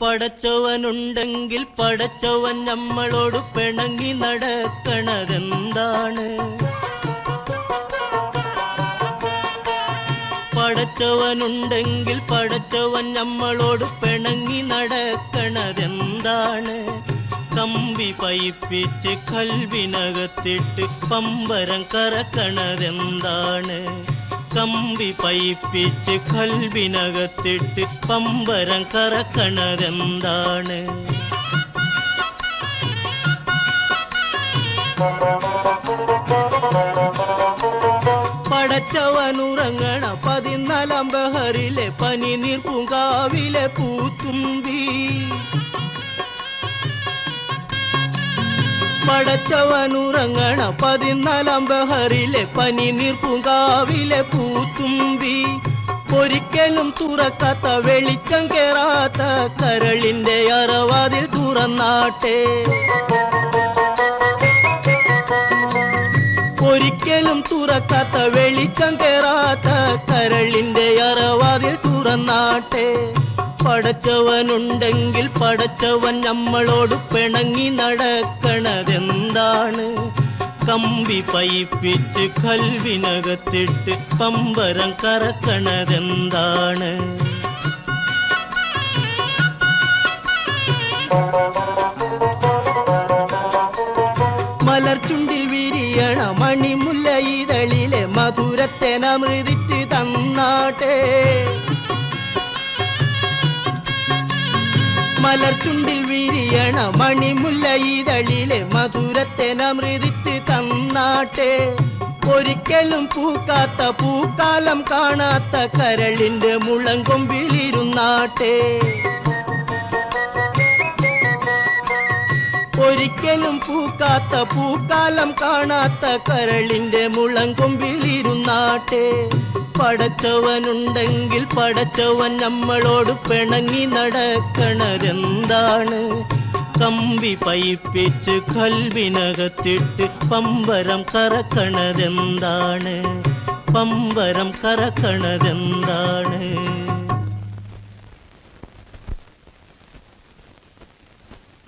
പടച്ചവനുണ്ടെങ്കിൽ പടച്ചവൻ നമ്മളോട് പിണങ്ങി നടക്കണതെന്താണ്? പടച്ചവനുണ്ടെങ്കിൽ പടച്ചവൻ നമ്മളോട് പിണങ്ങി നടക്കണതെന്താണ്? കമ്പി പൈപ്പിച്ച് കൽവിനകത്തിട്ട് പമ്പരം കറക്കണതെന്താണ്? കമ്പി പൈപ്പിച്ച് കൽവിനകത്തിട്ട് പമ്പരം കറക്കണതെന്താണ്? പടച്ചവനുറങ്ങണ പതിനാലാം ബഹറിലെ പനിനീർ പൂങ്കാവിലെ പൂത്തുമ്പി. പടച്ചവനുറങ്ങണ പതിനാലാം ബഹറിലെ പനിനീർ പൂങ്കാവിലെ പൂത്തുമ്പി. ഒരിക്കലും തുറക്കാത്ത വെളിച്ചം കേറാത്ത കരളിന്റെ അറവാതിൽ തുറന്നാട്ടെ. ഒരിക്കലും തുറക്കാത്ത വെളിച്ചം കേറാത്ത കരളിന്റെ അറവാതിൽ തുറന്നാട്ടെ. പടച്ചവനുണ്ടെങ്കിൽ പടച്ചവൻ നമ്മളോട് പിണങ്ങി നടക്കണതെന്താണ്? കമ്പി പൈപ്പിച്ച് കൽവിനകത്തിട്ട് പമ്പരം കറക്കണതെന്താണ്? മലർച്ചുണ്ടിൽ വിരിയണ മണിമുല്ല ഇതളിലെ മധുരത്തെ നമൃതിച്ച് തന്നാട്ടെ. മലർച്ചുണ്ടിൽ വിരിയണ മണിമുല്ല ഇതളിലെ മധുരത്തെ നമൃതിച്ച് തന്നാട്ടെ. ഒരിക്കലും പൂക്കാത്ത പൂക്കാലം കാണാത്ത കരളിന്റെ മുളങ്കൊമ്പിലിരുന്നാട്ടെ ഒരിക്കലും പൂക്കാത്ത പൂക്കാലം കാണാത്ത കരളിന്റെ മുളങ്കൊമ്പിലിരുന്നാട്ടെ പടച്ചവനുണ്ടെങ്കിൽ പടച്ചവൻ നമ്മളോട് പിണങ്ങി നടക്കണരെന്താണ് കമ്പി പൈപ്പിച്ച് കൽവിനകത്തിട്ട് പമ്പരം കറക്കണതെന്താണ്? പമ്പരം കറക്കണതെന്താണ്?